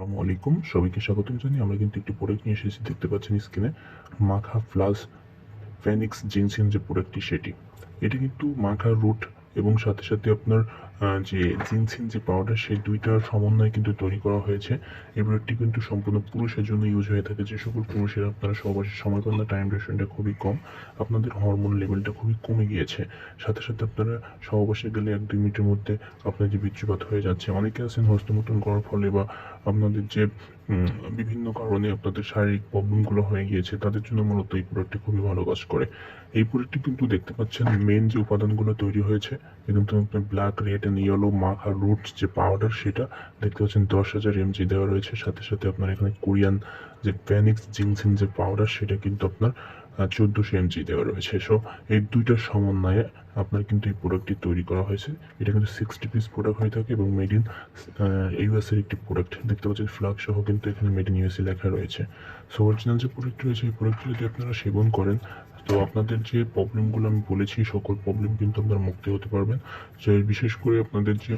আসসালামু আলাইকুম। সবাইকে স্বাগতম জানিয়ে আমরা কিন্তু একটি প্রোডাক্ট নিয়ে এসেছি। দেখতে পাচ্ছেন স্ক্রিনে মাখা প্লাস ফেনিক্স জিনসিন যে প্রোডাক্টটি সেটি। এটি কিন্তু মাখা রুট এবং সাথে সাথে আপনার যে জিনসিন, যে পাউডার সেই দুইটার সমন্বয়ে কিন্তু তৈরি করা হয়েছে। এই প্রোডাক্টটি কিন্তু সম্পূর্ণ পুরুষের জন্য ইউজ হয়ে থাকে। যে সকল পুরুষেরা আপনারা সহবাসে সময় পান না টাইম ডিউরেশনটা খুবই কম। আপনাদের হরমোন লেভেলটা খুবই কমে গিয়েছে। সাথে সাথে আপনারা সহবাসে গেলে এক দুই মিনিটের মধ্যে আপনার যে বীর্যপাত হয়ে যাচ্ছে, অনেকে আছেন হস্তমতন করার ফলে বা আপনাদের যে বিভিন্ন কারণে আপনাদের শারীরিক প্রবলেমগুলো হয়ে গিয়েছে, তাদের জন্য মূলত এই প্রোডাক্টটি খুবই ভালো কাজ করে। এই প্রোডাক্টটি কিন্তু দেখতে পাচ্ছেন মেন যে উপাদানগুলো তৈরি হয়েছে কিন্তু আপনার ব্ল্যাক রেড অ্যান্ড ইয়েলো মাখা রুটস যে পাউডার সেটা, দেখতে পাচ্ছেন দশ হাজার এমজি দেওয়া রয়েছে। সাথে সাথে আপনার এখানে কোরিয়ান যে প্যানিক্স জিংসিন যে পাউডার সেটা কিন্তু আপনার চোদ্দোশো এমজি দেওয়া রয়েছে। সো এই দুইটার সমন্বয়ে আপনার কিন্তু এই প্রোডাক্টটি তৈরি করা হয়েছে। এটা কিন্তু সিক্সটি পিস প্রোডাক্ট হয়ে থাকে এবং মেড ইন ইউএসের একটি প্রোডাক্ট দেখতে পাচ্ছেন ফ্লাগ সহ কিন্তু এখানে মেড ইন ইউএসএ লেখা রয়েছে। সো অরিজিনাল যে প্রোডাক্ট রয়েছে, এই প্রোডাক্টটি যদি আপনারা সেবন করেন তো আপনাদের যে প্রবলেমগুলো আমি বলেছি, সকল প্রবলেম কিন্তু আপনারা মুক্তি হতে পারবেন। বিশেষ করে আপনাদের যে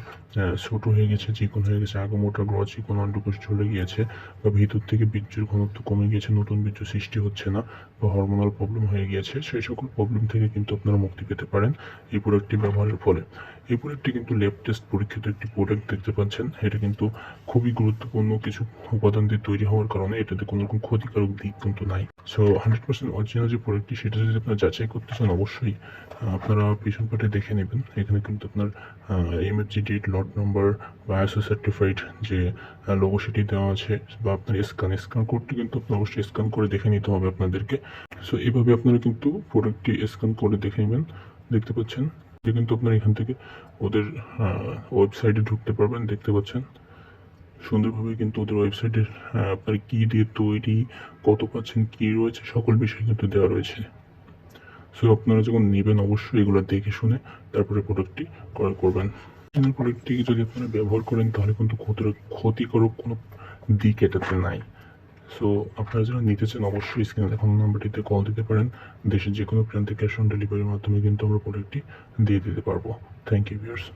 ছোট হয়ে গেছে, চিকন হয়ে গেছে আগে মোটা গ্রহ, চিকন অন্ডকোষ চলে গিয়েছে, বা ভিতর থেকে বীর্যের ঘনত্ব কমে গিয়েছে, নতুন বীর্য সৃষ্টি হচ্ছে না, বা হরমোনাল প্রবলেম হয়ে গিয়েছে, সেই সকল প্রবলেম থেকে কিন্তু আপনারা মুক্তি পেতে পারেন এই প্রোডাক্টটি ব্যবহারের ফলে। এই প্রোডাক্টটি কিন্তু ল্যাব টেস্ট পরীক্ষিত একটি প্রোডাক্ট দেখতে পাচ্ছেন। এটা কিন্তু খুবই গুরুত্বপূর্ণ কিছু উপাদান দিয়ে তৈরি হওয়ার কারণে এটাতে কোনো রকম ক্ষতিকারক দিক কিন্তু নাই। সো হান্ড্রেড পার্সেন্ট অরিজিনাল যে প্রোডাক্টটি সেটা যদি আপনারা যাচাই করতে চান, অবশ্যই আপনারা পিছন পাটে দেখে নেবেন। এখানে কিন্তু আপনার এমএফজি ডেট লট নাম্বার বা আইসো সার্টিফাইড যে লোগো সেটি দেওয়া আছে বা আপনার স্ক্যান স্ক্যান কোডটি কিন্তু আপনার অবশ্যই স্ক্যান করে দেখে নিতে হবে আপনাদেরকে। সো এইভাবে আপনারা কিন্তু প্রোডাক্টটি স্ক্যান করে দেখে নেবেন। দেখতে পাচ্ছেন? যে কিন্তু আপনার এখান থেকে ওদের ওয়েবসাইটে ঢুকতে পারবেন। দেখতে পাচ্ছেন? সুন্দরভাবে কিন্তু ওদের ওয়েবসাইটের আপনার কী দিয়ে তৈরি, কত পাচ্ছেন কী রয়েছে, সকল বিষয় কিন্তু দেওয়া রয়েছে। সো আপনারা যখন নেবেন অবশ্যই এগুলো দেখে শুনে তারপরে প্রোডাক্টটি ক্রয় করবেন। অরিজিনাল প্রোডাক্টটি যদি আপনারা ব্যবহার করেন, তাহলে কিন্তু ক্ষতির, ক্ষতিকারক কোনো দিক এটাতে নাই। সো আপনারা যারা নিতে চান, অবশ্যই স্ক্রিনে দেখানো নাম্বারটিতে কল দিতে পারেন। দেশের যে কোনো প্রান্তে ক্যাশ অন ডেলিভারির মাধ্যমে কিন্তু আমরা প্রোডাক্টটি দিয়ে দিতে পারব। Thank you viewers